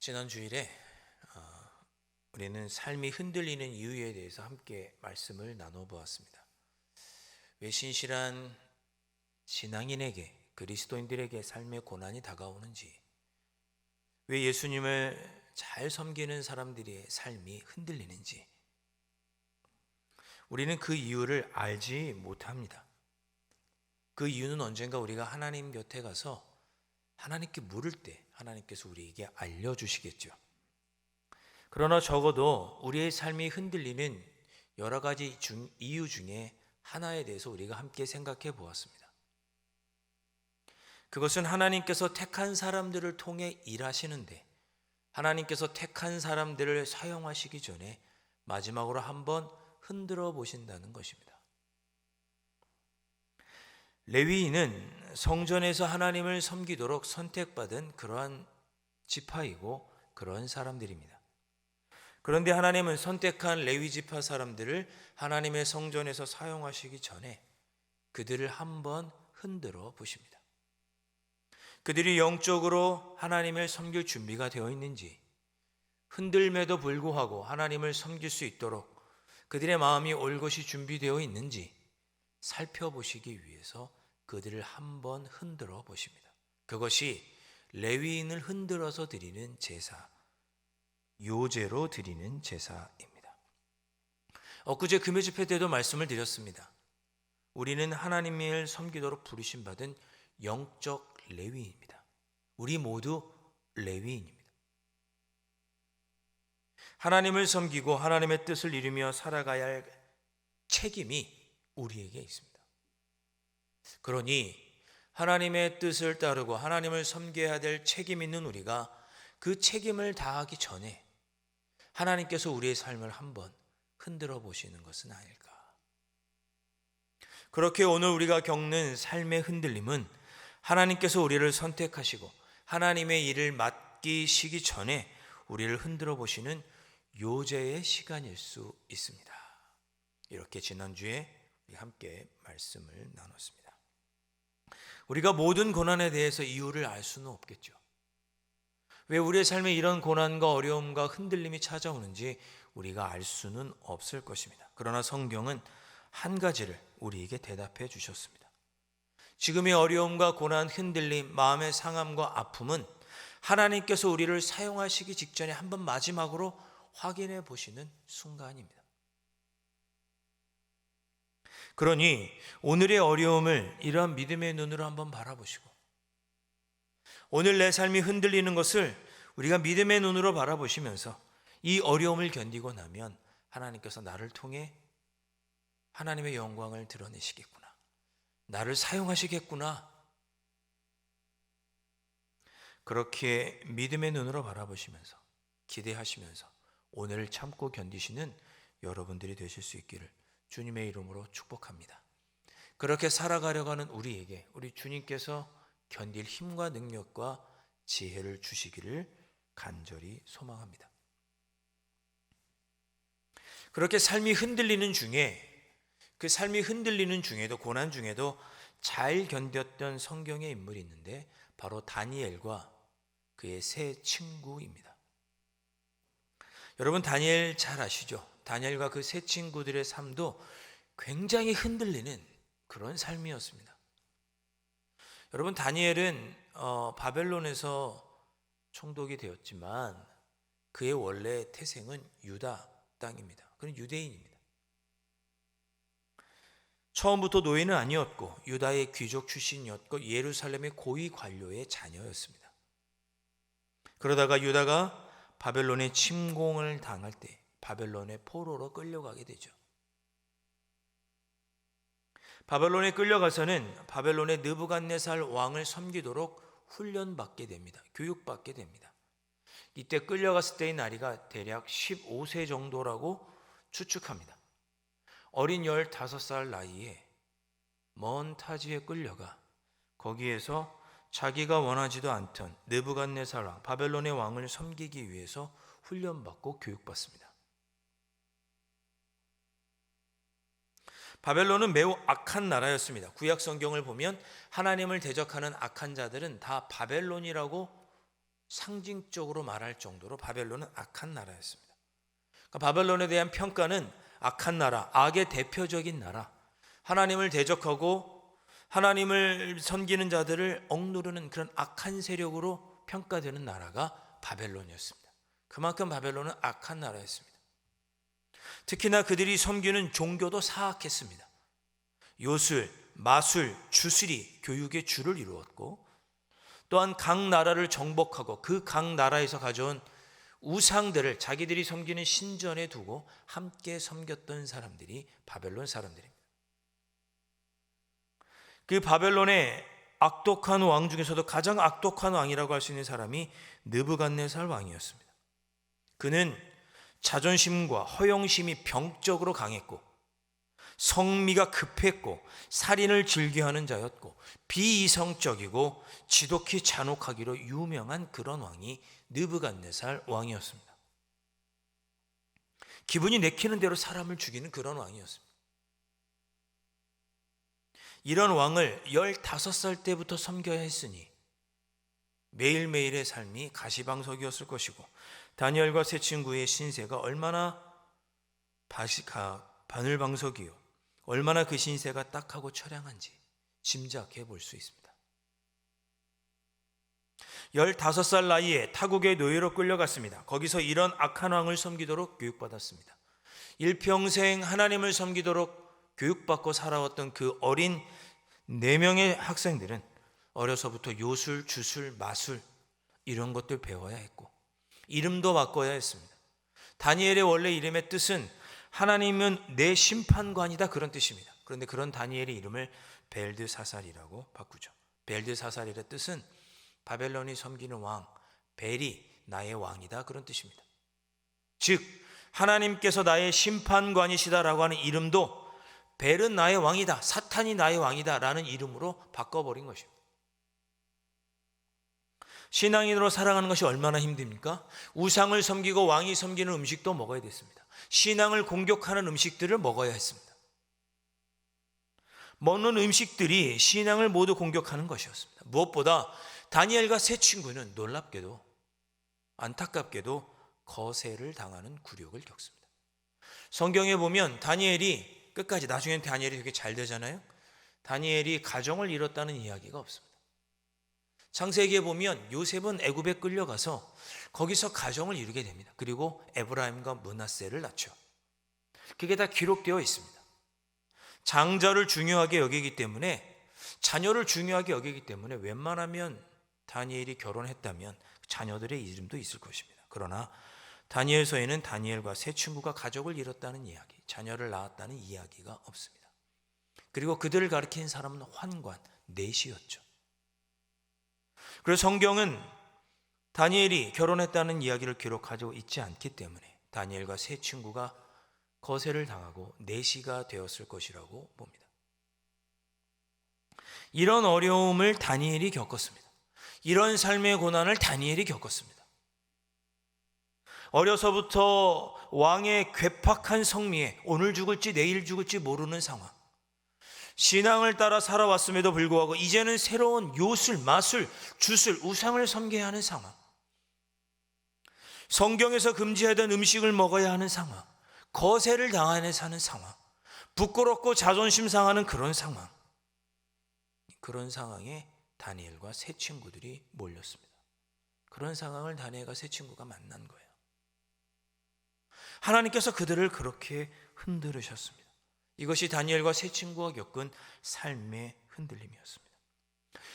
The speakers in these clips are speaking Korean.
지난 주일에 어, 우리는 삶이 흔들리는 이유에 대해서 함께 말씀을 나눠 보았습니다. 왜 신실한 신앙인에게 그리스도인들에게 삶의 고난이 다가오는지, 왜 예수님을 잘 섬기는 사람들의 삶이 흔들리는지, 우리는 그 이유를 알지 못합니다. 그 이유는 언젠가 우리가 하나님 곁에 가서 하나님께 물을 때 하나님께서 우리에게 알려주시겠죠. 그러나 적어도 우리의 삶이 흔들리는 여러 가지 중, 이유 중에 하나에 대해서 우리가 함께 생각해 보았습니다. 그것은 하나님께서 택한 사람들을 통해 일하시는데 하나님께서 택한 사람들을 사용하시기 전에 마지막으로 한번 흔들어 보신다는 것입니다. 레위인은 성전에서 하나님을 섬기도록 선택받은 그러한 지파이고 그런 사람들입니다. 그런데 하나님은 선택한 레위 지파 사람들을 하나님의 성전에서 사용하시기 전에 그들을 한번 흔들어 보십니다. 그들이 영적으로 하나님을 섬길 준비가 되어 있는지 흔들매도 불구하고 하나님을 섬길 수 있도록 그들의 마음이 올것이 준비되어 있는지 살펴보시기 위해서 그들을 한번 흔들어 보십니다. 그것이 레위인을 흔들어서 드리는 제사, 요제로 드리는 제사입니다. 엊그제 금요 집회 때도 말씀을 드렸습니다. 우리는 하나님을 섬기도록 부르심 받은 영적 레위인입니다. 우리 모두 레위인입니다. 하나님을 섬기고 하나님의 뜻을 이루며 살아가야 할 책임이 우리에게 있습니다. 그러니 하나님의 뜻을 따르고 하나님을 섬겨야 될 책임 있는 우리가 그 책임을 다하기 전에 하나님께서 우리의 삶을 한번 흔들어 보시는 것은 아닐까. 그렇게 오늘 우리가 겪는 삶의 흔들림은 하나님께서 우리를 선택하시고 하나님의 일을 맡기시기 전에 우리를 흔들어 보시는 요제의 시간일 수 있습니다. 이렇게 지난주에 함께 말씀을 나눴습니다. 우리가 모든 고난에 대해서 이유를 알 수는 없겠죠. 왜 우리의 삶에 이런 고난과 어려움과 흔들림이 찾아오는지 우리가 알 수는 없을 것입니다. 그러나 성경은 한 가지를 우리에게 대답해 주셨습니다. 지금의 어려움과 고난, 흔들림, 마음의 상함과 아픔은 하나님께서 우리를 사용하시기 직전에 한번 마지막으로 확인해 보시는 순간입니다. 그러니 오늘의 어려움을 이러한 믿음의 눈으로 한번 바라보시고 오늘 내 삶이 흔들리는 것을 우리가 믿음의 눈으로 바라보시면서 이 어려움을 견디고 나면 하나님께서 나를 통해 하나님의 영광을 드러내시겠구나. 나를 사용하시겠구나. 그렇게 믿음의 눈으로 바라보시면서 기대하시면서 오늘을 참고 견디시는 여러분들이 되실 수 있기를 주님의 이름으로 축복합니다. 그렇게 살아가려고 하는 우리에게 우리 주님께서 견딜 힘과 능력과 지혜를 주시기를 간절히 소망합니다. 그렇게 삶이 흔들리는 중에 그 삶이 흔들리는 중에도 고난 중에도 잘 견뎠던 성경의 인물이 있는데 바로 다니엘과 그의 세 친구입니다. 여러분 다니엘 잘 아시죠? 다니엘과 그 세 친구들의 삶도 굉장히 흔들리는 그런 삶이었습니다. 여러분 다니엘은 어, 바벨론에서 총독이 되었지만 그의 원래 태생은 유다 땅입니다. 그는 유대인입니다. 처음부터 노예는 아니었고 유다의 귀족 출신이었고 예루살렘의 고위 관료의 자녀였습니다. 그러다가 유다가 바벨론의 침공을 당할 때 바벨론의 포로로 끌려가게 되죠. 바벨론에 끌려가서는 바벨론의 느부갓네살 왕을 섬기도록 훈련받게 됩니다. 교육받게 됩니다. 이때 끌려갔을 때의 나이가 대략 15세 정도라고 추측합니다. 어린 15살 나이에 먼 타지에 끌려가 거기에서 자기가 원하지도 않던 느부갓네살 왕 바벨론의 왕을 섬기기 위해서 훈련받고 교육받습니다. 바벨론은 매우 악한 나라였습니다. 구약 성경을 보면 하나님을 대적하는 악한 자들은 다 바벨론이라고 상징적으로 말할 정도로 바벨론은 악한 나라였습니다. 그러니까 바벨론에 대한 평가는 악한 나라, 악의 대표적인 나라, 하나님을 대적하고 하나님을 섬기는 자들을 억누르는 그런 악한 세력으로 평가되는 나라가 바벨론이었습니다. 그만큼 바벨론은 악한 나라였습니다. 특히나 그들이 섬기는 종교도 사악했습니다. 요술, 마술, 주술이 교육의 주를 이루었고 또한 각 나라를 정복하고 그 각 나라에서 가져온 우상들을 자기들이 섬기는 신전에 두고 함께 섬겼던 사람들이 바벨론 사람들입니다. 그 바벨론의 악독한 왕 중에서도 가장 악독한 왕이라고 할 수 있는 사람이 느부갓네살 왕이었습니다. 그는 자존심과 허영심이 병적으로 강했고 성미가 급했고 살인을 즐겨하는 자였고 비이성적이고 지독히 잔혹하기로 유명한 그런 왕이 느부갓네살 왕이었습니다. 기분이 내키는 대로 사람을 죽이는 그런 왕이었습니다. 이런 왕을 15살 때부터 섬겨야 했으니 매일매일의 삶이 가시방석이었을 것이고 다니엘과 세 친구의 신세가 얼마나 바시카 바늘방석이요 얼마나 그 신세가 딱하고 처량한지 짐작해 볼 수 있습니다. 15살 나이에 타국의 노예로 끌려갔습니다. 거기서 이런 악한 왕을 섬기도록 교육받았습니다. 일평생 하나님을 섬기도록 교육받고 살아왔던 그 어린 네 명의 학생들은 어려서부터 요술, 주술, 마술 이런 것들 배워야 했고 이름도 바꿔야 했습니다. 다니엘의 원래 이름의 뜻은 하나님은 내 심판관이다 그런 뜻입니다. 그런데 그런 다니엘의 이름을 벨드사살이라고 바꾸죠. 벨드사살이의 뜻은 바벨론이 섬기는 왕 벨이 나의 왕이다 그런 뜻입니다. 즉 하나님께서 나의 심판관이시다라고 하는 이름도 벨은 나의 왕이다, 사탄이 나의 왕이다라는 이름으로 바꿔버린 것입니다. 신앙인으로 살아가는 것이 얼마나 힘듭니까? 우상을 섬기고 왕이 섬기는 음식도 먹어야 됐습니다. 신앙을 공격하는 음식들을 먹어야 했습니다. 먹는 음식들이 신앙을 모두 공격하는 것이었습니다. 무엇보다 다니엘과 세 친구는 놀랍게도 안타깝게도 거세를 당하는 굴욕을 겪습니다. 성경에 보면 다니엘이 끝까지 나중엔 다니엘이 되게 잘 되잖아요. 다니엘이 가정을 잃었다는 이야기가 없습니다. 창세기에 보면 요셉은 애굽에 끌려가서 거기서 가정을 이루게 됩니다. 그리고 에브라임과 문하세를 낳죠. 그게 다 기록되어 있습니다. 장자를 중요하게 여기기 때문에 자녀를 중요하게 여기기 때문에 웬만하면 다니엘이 결혼했다면 자녀들의 이름도 있을 것입니다. 그러나 다니엘서에는 다니엘과 세 친구가 가족을 잃었다는 이야기, 자녀를 낳았다는 이야기가 없습니다. 그리고 그들을 가리킨 사람은 환관, 넷이었죠. 그래서 성경은 다니엘이 결혼했다는 이야기를 기록하고 있지 않기 때문에 다니엘과 세 친구가 거세를 당하고 내시가 되었을 것이라고 봅니다. 이런 어려움을 다니엘이 겪었습니다. 이런 삶의 고난을 다니엘이 겪었습니다. 어려서부터 왕의 괴팍한 성미에 오늘 죽을지 내일 죽을지 모르는 상황. 신앙을 따라 살아왔음에도 불구하고 이제는 새로운 요술, 마술, 주술, 우상을 섬겨야 하는 상황. 성경에서 금지하던 음식을 먹어야 하는 상황. 거세를 당하는 사는 상황. 부끄럽고 자존심 상하는 그런 상황. 그런 상황에 다니엘과 세 친구들이 몰렸습니다. 그런 상황을 다니엘과 세 친구가 만난 거예요. 하나님께서 그들을 그렇게 흔들으셨습니다. 이것이 다니엘과 세 친구가 겪은 삶의 흔들림이었습니다.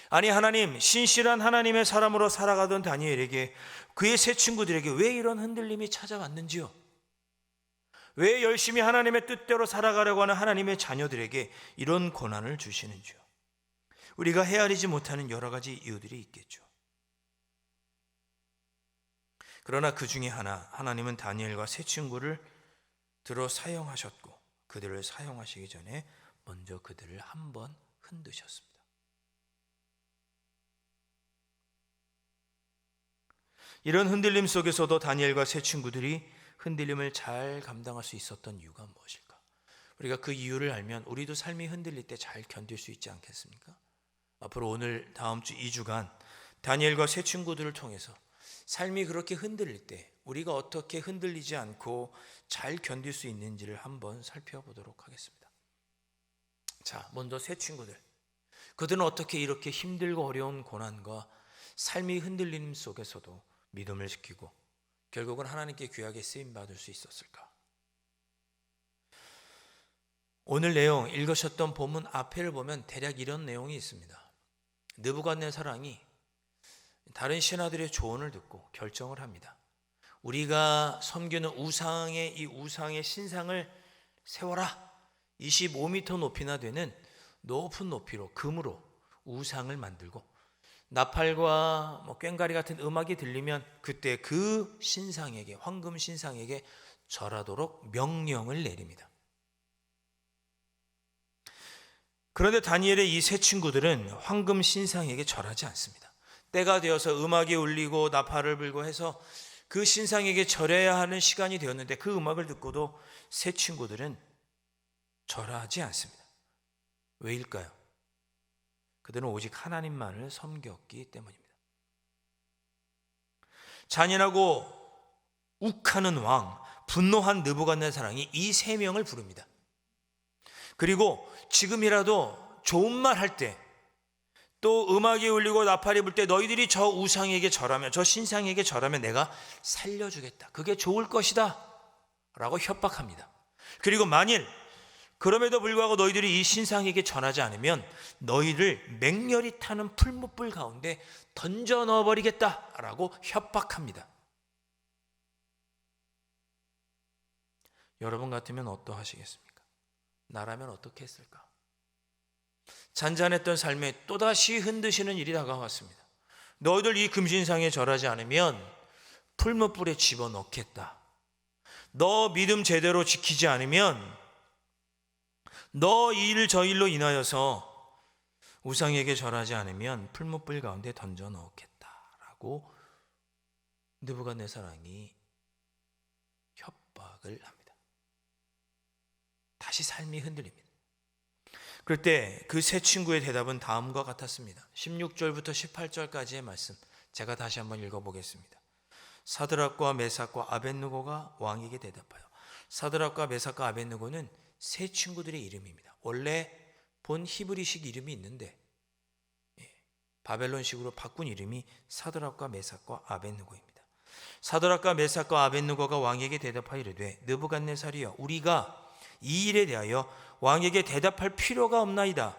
아니 하나님 신실한 하나님의 사람으로 살아가던 다니엘에게 그의 세 친구들에게 왜 이런 흔들림이 찾아왔는지요? 왜 열심히 하나님의 뜻대로 살아가려고 하는 하나님의 자녀들에게 이런 고난을 주시는지요? 우리가 헤아리지 못하는 여러 가지 이유들이 있겠죠. 그러나 그 중에 하나 하나님은 다니엘과 세 친구를 들어 사용하셨고 그들을 사용하시기 전에 먼저 그들을 한번 흔드셨습니다. 이런 흔들림 속에서도 다니엘과 세 친구들이 흔들림을 잘 감당할 수 있었던 이유가 무엇일까? 우리가 그 이유를 알면 우리도 삶이 흔들릴 때 잘 견딜 수 있지 않겠습니까? 앞으로 오늘 다음 주 2주간 다니엘과 세 친구들을 통해서 삶이 그렇게 흔들릴 때 우리가 어떻게 흔들리지 않고 잘 견딜 수 있는지를 한번 살펴보도록 하겠습니다. 자, 먼저 세 친구들. 그들은 어떻게 이렇게 힘들고 어려운 고난과 삶이 흔들림 속에서도 믿음을 지키고 결국은 하나님께 귀하게 쓰임 받을 수 있었을까? 오늘 내용 읽으셨던 본문 앞에를 보면 대략 이런 내용이 있습니다. 느부갓네살왕이 다른 신하들의 조언을 듣고 결정을 합니다. 우리가 섬기는 우상의 이 우상의 신상을 세워라. 25m 높이나 되는 높은 높이로 금으로 우상을 만들고 나팔과 뭐 꽹가리 같은 음악이 들리면 그때 그 신상에게 황금 신상에게 절하도록 명령을 내립니다. 그런데 다니엘의 이 세 친구들은 황금 신상에게 절하지 않습니다. 때가 되어서 음악이 울리고 나팔을 불고 해서 그 신상에게 절해야 하는 시간이 되었는데 그 음악을 듣고도 세 친구들은 절하지 않습니다. 왜일까요? 그들은 오직 하나님만을 섬겼기 때문입니다. 잔인하고 욱하는 왕, 분노한 느부갓네살왕이 이 세 명을 부릅니다. 그리고 지금이라도 좋은 말 할 때, 또 음악이 울리고 나팔이 불 때 너희들이 저 우상에게 절하면, 저 신상에게 절하면 내가 살려주겠다. 그게 좋을 것이다. 라고 협박합니다. 그리고 만일 그럼에도 불구하고 너희들이 이 신상에게 전하지 않으면 너희를 맹렬히 타는 풀무불 가운데 던져 넣어버리겠다 라고 협박합니다. 여러분 같으면 어떠하시겠습니까? 나라면 어떻게 했을까? 잔잔했던 삶에 또다시 흔드시는 일이 다가왔습니다. 너희들 이 금신상에 절하지 않으면 풀무불에 집어넣겠다. 너 믿음 제대로 지키지 않으면 너일저 일로 인하여서 우상에게 절하지 않으면 풀무불 가운데 던져 넣겠다라고 느부갓네살 왕이 협박을 합니다. 다시 삶이 흔들립니다. 그럴 때그 세 친구의 대답은 다음과 같았습니다. 16절부터 18절까지의 말씀 제가 다시 한번 읽어보겠습니다. 사드락과 메삭과 아벤누고가 왕에게 대답하여 사드락과 메삭과 아벤누고는 세 친구들의 이름입니다. 원래 본 히브리식 이름이 있는데 예, 바벨론식으로 바꾼 이름이 사드락과 메삭과 아벤누고입니다. 사드락과 메삭과 아벤누고가 왕에게 대답하여 이르되 느부갓네살이여 우리가 이 일에 대하여 왕에게 대답할 필요가 없나이다.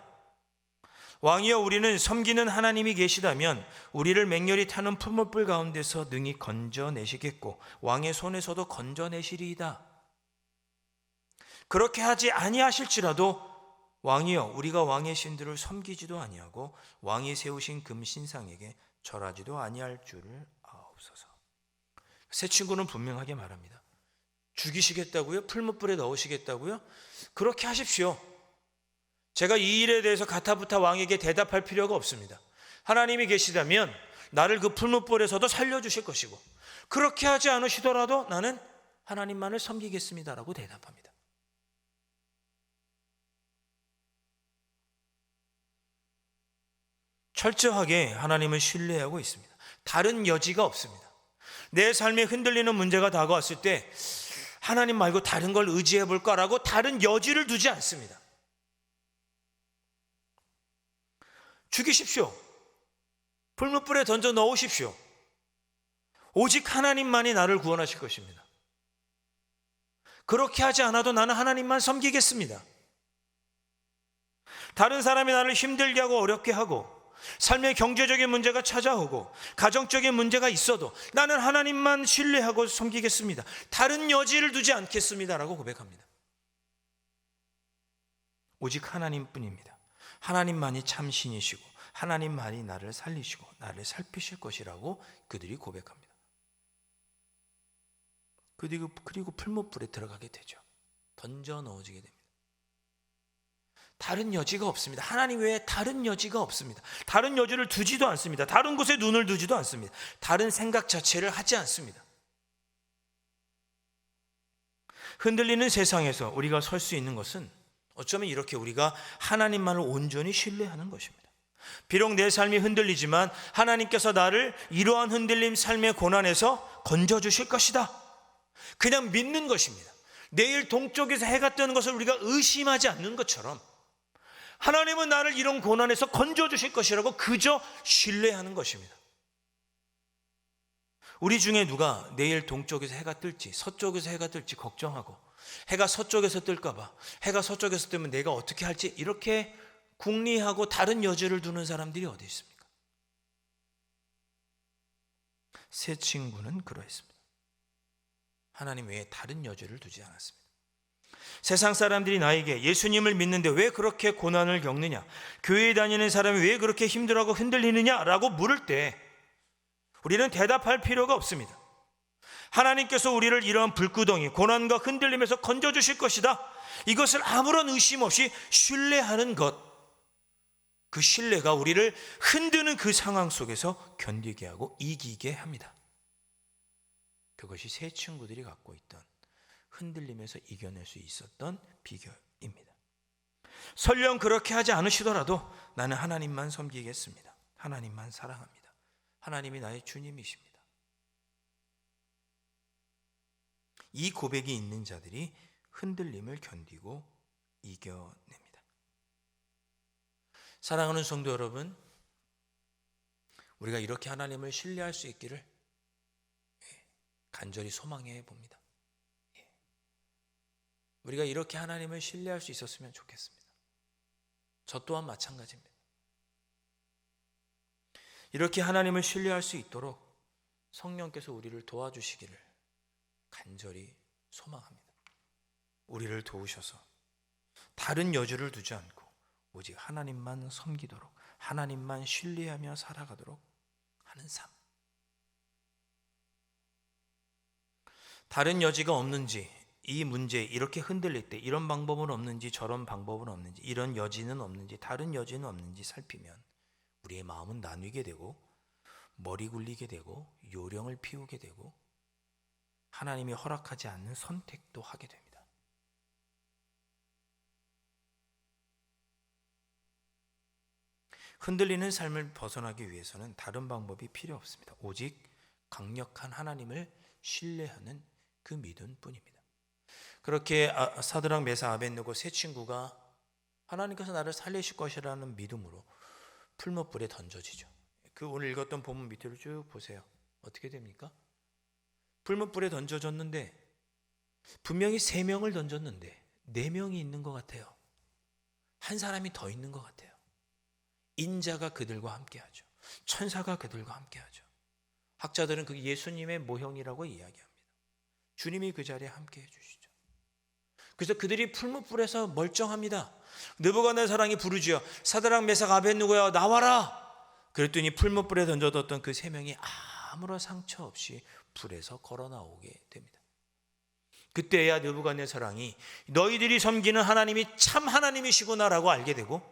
왕이여 우리는 섬기는 하나님이 계시다면 우리를 맹렬히 타는 풀무불 가운데서 능히 건져내시겠고 왕의 손에서도 건져내시리이다. 그렇게 하지 아니하실지라도 왕이여 우리가 왕의 신들을 섬기지도 아니하고 왕이 세우신 금신상에게 절하지도 아니할 줄을 아옵소서. 새 친구는 분명하게 말합니다. 죽이시겠다고요? 풀무불에 넣으시겠다고요? 그렇게 하십시오. 제가 이 일에 대해서 가타부타 왕에게 대답할 필요가 없습니다. 하나님이 계시다면 나를 그 풀무불에서도 살려주실 것이고 그렇게 하지 않으시더라도 나는 하나님만을 섬기겠습니다라고 대답합니다. 철저하게 하나님을 신뢰하고 있습니다. 다른 여지가 없습니다. 내 삶에 흔들리는 문제가 다가왔을 때 하나님 말고 다른 걸 의지해 볼까라고 다른 여지를 두지 않습니다. 죽이십시오. 불무불에 던져 넣으십시오. 오직 하나님만이 나를 구원하실 것입니다. 그렇게 하지 않아도 나는 하나님만 섬기겠습니다. 다른 사람이 나를 힘들게 하고 어렵게 하고 삶의 경제적인 문제가 찾아오고 가정적인 문제가 있어도 나는 하나님만 신뢰하고 섬기겠습니다. 다른 여지를 두지 않겠습니다라고 고백합니다. 오직 하나님뿐입니다. 하나님만이 참 신이시고 하나님만이 나를 살리시고 나를 살피실 것이라고 그들이 고백합니다. 그리고 그리고 풀무불에 들어가게 되죠. 던져 넣어지게 됩니다. 다른 여지가 없습니다. 하나님 외에 다른 여지가 없습니다. 다른 여지를 두지도 않습니다. 다른 곳에 눈을 두지도 않습니다. 다른 생각 자체를 하지 않습니다. 흔들리는 세상에서 우리가 설 수 있는 것은 어쩌면 이렇게 우리가 하나님만을 온전히 신뢰하는 것입니다. 비록 내 삶이 흔들리지만 하나님께서 나를 이러한 흔들림 삶의 고난에서 건져 주실 것이다. 그냥 믿는 것입니다. 내일 동쪽에서 해가 뜨는 것을 우리가 의심하지 않는 것처럼 하나님은 나를 이런 고난에서 건져 주실 것이라고 그저 신뢰하는 것입니다. 우리 중에 누가 내일 동쪽에서 해가 뜰지 서쪽에서 해가 뜰지 걱정하고 해가 서쪽에서 뜰까봐 해가 서쪽에서 뜨면 내가 어떻게 할지 이렇게 궁리하고 다른 여지를 두는 사람들이 어디 있습니까? 새 친구는 그러했습니다. 하나님 외에 다른 여지를 두지 않았습니다. 세상 사람들이 나에게 예수님을 믿는데 왜 그렇게 고난을 겪느냐? 교회에 다니는 사람이 왜 그렇게 힘들어하고 흔들리느냐? 라고 물을 때 우리는 대답할 필요가 없습니다. 하나님께서 우리를 이러한 불구덩이, 고난과 흔들림에서 건져주실 것이다. 이것을 아무런 의심 없이 신뢰하는 것. 그 신뢰가 우리를 흔드는 그 상황 속에서 견디게 하고 이기게 합니다. 그것이 새 친구들이 갖고 있던 흔들림에서 이겨낼 수 있었던 비결입니다. 설령 그렇게 하지 않으시더라도 나는 하나님만 섬기겠습니다. 하나님만 사랑합니다. 하나님이 나의 주님이십니다. 이 고백이 있는 자들이 흔들림을 견디고 이겨냅니다. 사랑하는 성도 여러분, 우리가 이렇게 하나님을 신뢰할 수 있기를 예, 간절히 소망해 봅니다. 예. 우리가 이렇게 하나님을 신뢰할 수 있었으면 좋겠습니다. 저 또한 마찬가지입니다. 이렇게 하나님을 신뢰할 수 있도록 성령께서 우리를 도와주시기를 간절히 소망합니다. 우리를 도우셔서 다른 여주를 두지 않고 오직 하나님만 섬기도록 하나님만 신뢰하며 살아가도록 하는 삶. 다른 여지가 없는지 이 문제 이렇게 흔들릴 때 이런 방법은 없는지 저런 방법은 없는지 이런 여지는 없는지 다른 여지는 없는지 살피면 우리의 마음은 나뉘게 되고 머리 굴리게 되고 요령을 피우게 되고 하나님이 허락하지 않는 선택도 하게 됩니다. 흔들리는 삶을 벗어나기 위해서는 다른 방법이 필요 없습니다. 오직 강력한 하나님을 신뢰하는 그 믿음 뿐입니다. 그렇게 아, 사드랑 메사 아벤누고 세 친구가 하나님께서 나를 살리실 것이라는 믿음으로 풀무불에 던져지죠. 그 오늘 읽었던 본문 밑으로 쭉 보세요. 어떻게 됩니까? 풀무불에 던져졌는데 분명히 세 명을 던졌는데 네 명이 있는 것 같아요. 한 사람이 더 있는 것 같아요. 인자가 그들과 함께하죠. 천사가 그들과 함께하죠. 학자들은 그 예수님의 모형이라고 이야기합니다. 주님이 그 자리에 함께해 주시죠. 그래서 그들이 풀무불에서 멀쩡합니다. 느부갓네살랑이 부르지요. 사드랑 메삭 아벤누고야 나와라. 그랬더니 풀무불에 던져뒀던 그 세 명이 아무런 상처 없이 불에서 걸어 나오게 됩니다. 그때야 느부갓네살랑이 너희들이 섬기는 하나님이 참 하나님이시구나라고 알게 되고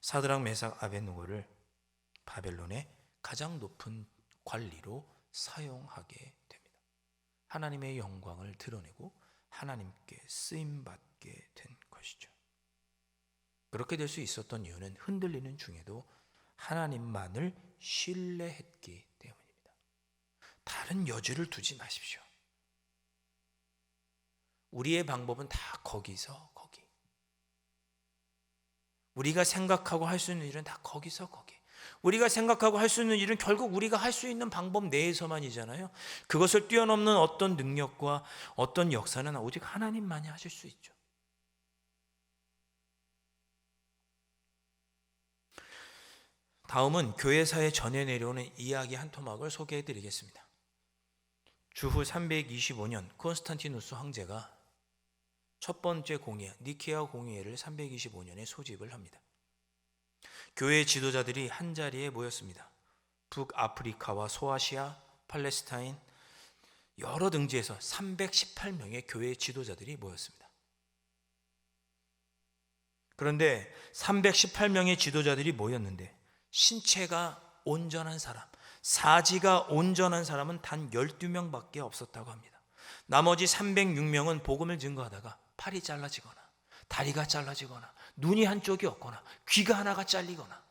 사드랑 메삭 아벤누고를 바벨론의 가장 높은 관리로 사용하게. 하나님의 영광을 드러내고 하나님께 쓰임 받게 된 것이죠. 그렇게 될 수 있었던 이유는 흔들리는 중에도 하나님만을 신뢰했기 때문입니다. 다른 여지를 두지 마십시오. 우리의 방법은 다 거기서 거기. 우리가 생각하고 할 수 있는 일은 다 거기서 거기. 우리가 생각하고 할 수 있는 일은 결국 우리가 할 수 있는 방법 내에서만이잖아요. 그것을 뛰어넘는 어떤 능력과 어떤 역사는 오직 하나님만이 하실 수 있죠. 다음은 교회사에 전해 내려오는 이야기 한 토막을 소개해 드리겠습니다. 주후 325년 콘스탄티누스 황제가 첫 번째 공예 니케아 공예를 325년에 소집을 합니다. 교회 지도자들이 한 자리에 모였습니다. 북아프리카와 소아시아, 팔레스타인 여러 등지에서 318명의 교회 지도자들이 모였습니다. 그런데 318명의 지도자들이 모였는데 신체가 온전한 사람, 사지가 온전한 사람은 단 12명밖에 없었다고 합니다. 나머지 306명은 복음을 증거하다가 팔이 잘라지거나 다리가 잘라지거나 눈이 한쪽이 없거나 귀가 하나가 잘리거나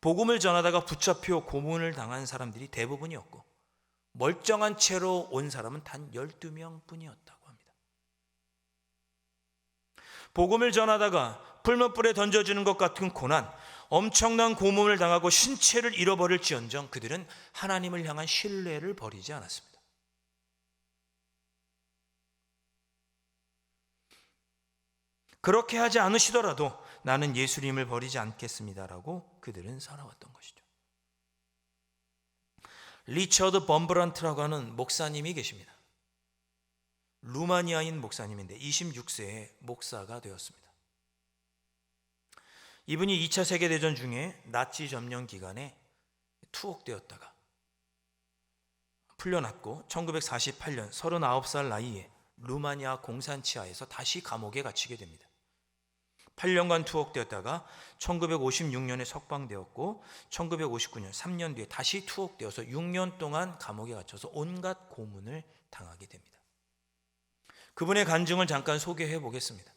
복음을 전하다가 붙잡혀 고문을 당한 사람들이 대부분이었고 멀쩡한 채로 온 사람은 단 12명 뿐이었다고 합니다. 복음을 전하다가 풀무불에 던져지는 것 같은 고난, 엄청난 고문을 당하고 신체를 잃어버릴지언정 그들은 하나님을 향한 신뢰를 버리지 않았습니다. 그렇게 하지 않으시더라도 나는 예수님을 버리지 않겠습니다라고 그들은 살아왔던 것이죠. 리처드 범브란트라고 하는 목사님이 계십니다. 루마니아인 목사님인데 26세에 목사가 되었습니다. 이분이 2차 세계대전 중에 나치 점령 기간에 투옥되었다가 풀려났고 1948년 39살 나이에 루마니아 공산치하에서 다시 감옥에 갇히게 됩니다. 8년간 투옥되었다가 1956년에 석방되었고 1959년 3년 뒤에 다시 투옥되어서 6년 동안 감옥에 갇혀서 온갖 고문을 당하게 됩니다. 그분의 간증을 잠깐 소개해 보겠습니다.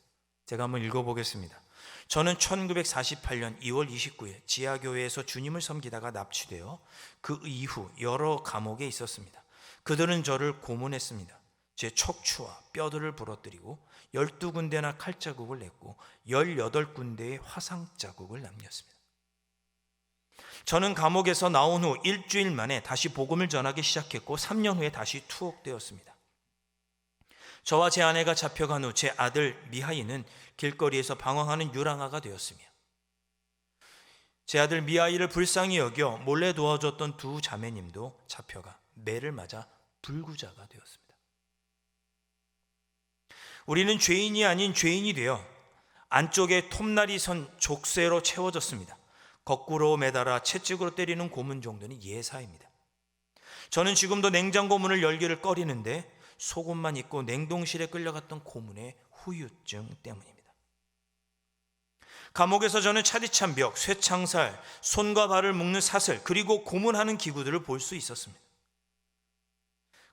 제가 한번 읽어 보겠습니다. 저는 1948년 2월 29일 지하교회에서 주님을 섬기다가 납치되어 그 이후 여러 감옥에 있었습니다. 그들은 저를 고문했습니다. 제 척추와 뼈들을 부러뜨리고 12군데나 칼자국을 냈고 18군데의 화상 자국을 남겼습니다. 저는 감옥에서 나온 후 일주일 만에 다시 복음을 전하기 시작했고 3년 후에 다시 투옥되었습니다. 저와 제 아내가 잡혀간 후 제 아들 미하이는 길거리에서 방황하는 유랑아가 되었으며 제 아들 미하이를 불쌍히 여겨 몰래 도와줬던 두 자매님도 잡혀가 매를 맞아 불구자가 되었습니다. 우리는 죄인이 아닌 죄인이 되어 안쪽에 톱날이 선 족쇄로 채워졌습니다. 거꾸로 매달아 채찍으로 때리는 고문 정도는 예사입니다. 저는 지금도 냉장고 문을 열기를 꺼리는데 속옷만 입고 냉동실에 끌려갔던 고문의 후유증 때문입니다. 감옥에서 저는 차디찬 벽, 쇠창살, 손과 발을 묶는 사슬, 그리고 고문하는 기구들을 볼 수 있었습니다.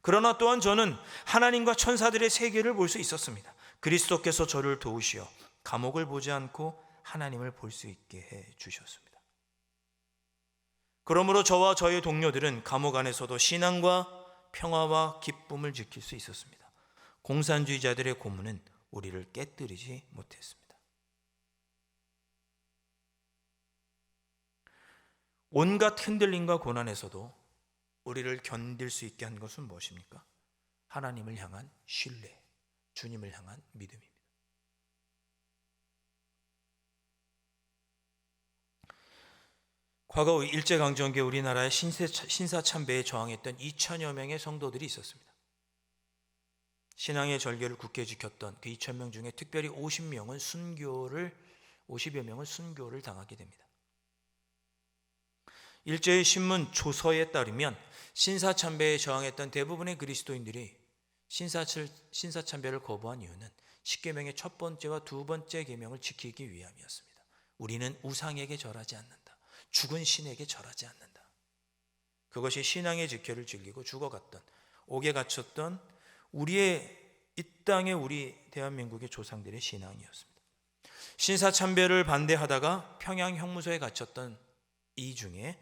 그러나 또한 저는 하나님과 천사들의 세계를 볼 수 있었습니다. 그리스도께서 저를 도우시어 감옥을 보지 않고 하나님을 볼 수 있게 해 주셨습니다. 그러므로 저와 저의 동료들은 감옥 안에서도 신앙과 평화와 기쁨을 지킬 수 있었습니다. 공산주의자들의 고문은 우리를 깨뜨리지 못했습니다. 온갖 흔들림과 고난에서도 우리를 견딜 수 있게 한 것은 무엇입니까? 하나님을 향한 신뢰, 주님을 향한 믿음입니다. 과거 일제강점기 우리나라의 신사참배에 저항했던 2천여 명의 성도들이 있었습니다. 신앙의 절개를 굳게 지켰던 그 2천 명 중에 특별히 50명은 순교를 50여 명은 순교를 당하게 됩니다. 일제의 신문 조서에 따르면 신사참배에 저항했던 대부분의 그리스도인들이 신사철, 신사참배를 거부한 이유는 십계명의 첫 번째와 두 번째 계명을 지키기 위함이었습니다. 우리는 우상에게 절하지 않는다. 죽은 신에게 절하지 않는다. 그것이 신앙의 지켜를 즐기고 죽어갔던 옥에 갇혔던 우리의 이 땅의 우리 대한민국의 조상들의 신앙이었습니다. 신사참배를 반대하다가 평양 형무소에 갇혔던 이 중에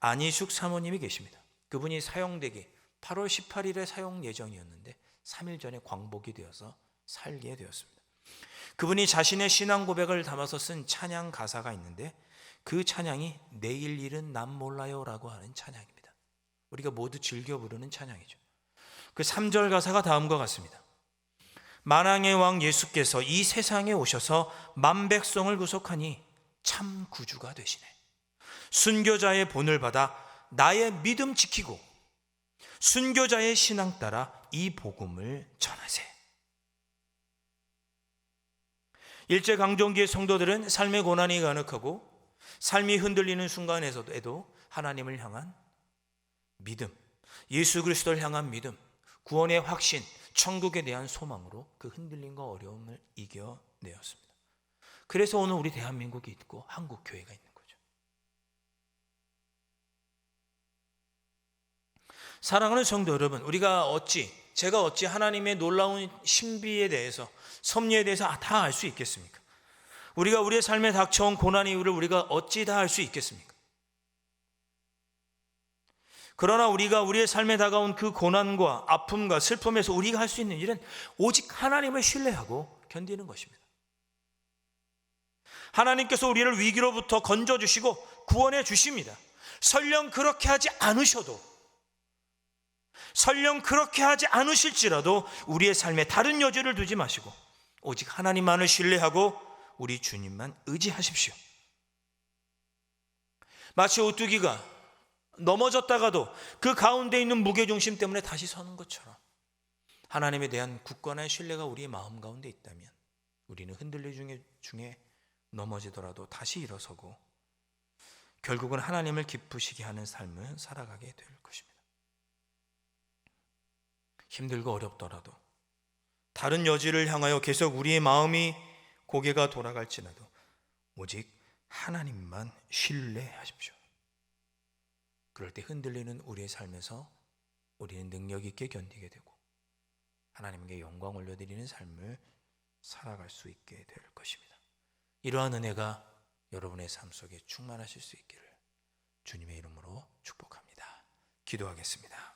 안희숙 사모님이 계십니다. 그분이 사용되기 8월 18일에 사용 예정이었는데 3일 전에 광복이 되어서 살게 되었습니다. 그분이 자신의 신앙 고백을 담아서 쓴 찬양 가사가 있는데 그 찬양이 내일 일은 남 몰라요라고 하는 찬양입니다. 우리가 모두 즐겨 부르는 찬양이죠. 그 3절 가사가 다음과 같습니다. 만왕의 왕 예수께서 이 세상에 오셔서 만 백성을 구속하니 참 구주가 되시네. 순교자의 본을 받아 나의 믿음 지키고 순교자의 신앙 따라 이 복음을 전하세. 일제 강점기의 성도들은 삶의 고난이 가득하고 삶이 흔들리는 순간에서도 하나님을 향한 믿음, 예수 그리스도를 향한 믿음, 구원의 확신, 천국에 대한 소망으로 그 흔들림과 어려움을 이겨내었습니다. 그래서 오늘 우리 대한민국이 있고 한국 교회가 있는 사랑하는 성도 여러분, 우리가 어찌 제가 어찌 하나님의 놀라운 신비에 대해서 섭리에 대해서 다 알 수 있겠습니까? 우리가 우리의 삶에 닥쳐온 고난 이유를 우리가 어찌 다 알 수 있겠습니까? 그러나 우리가 우리의 삶에 다가온 그 고난과 아픔과 슬픔에서 우리가 할 수 있는 일은 오직 하나님을 신뢰하고 견디는 것입니다. 하나님께서 우리를 위기로부터 건져주시고 구원해 주십니다. 설령 그렇게 하지 않으셔도, 설령 그렇게 하지 않으실지라도 우리의 삶에 다른 여지를 두지 마시고, 오직 하나님만을 신뢰하고 우리 주님만 의지하십시오. 마치 오뚜기가 넘어졌다가도 그 가운데 있는 무게중심 때문에 다시 서는 것처럼 하나님에 대한 굳건한 신뢰가 우리의 마음 가운데 있다면 우리는 흔들리 중에, 중에 넘어지더라도 다시 일어서고 결국은 하나님을 기쁘시게 하는 삶을 살아가게 될 것입니다. 힘들고 어렵더라도 다른 여지를 향하여 계속 우리의 마음이 고개가 돌아갈지라도 오직 하나님만 신뢰하십시오. 그럴 때 흔들리는 우리의 삶에서 우리는 능력 있게 견디게 되고 하나님께 영광 올려드리는 삶을 살아갈 수 있게 될 것입니다. 이러한 은혜가 여러분의 삶 속에 충만하실 수 있기를 주님의 이름으로 축복합니다. 기도하겠습니다.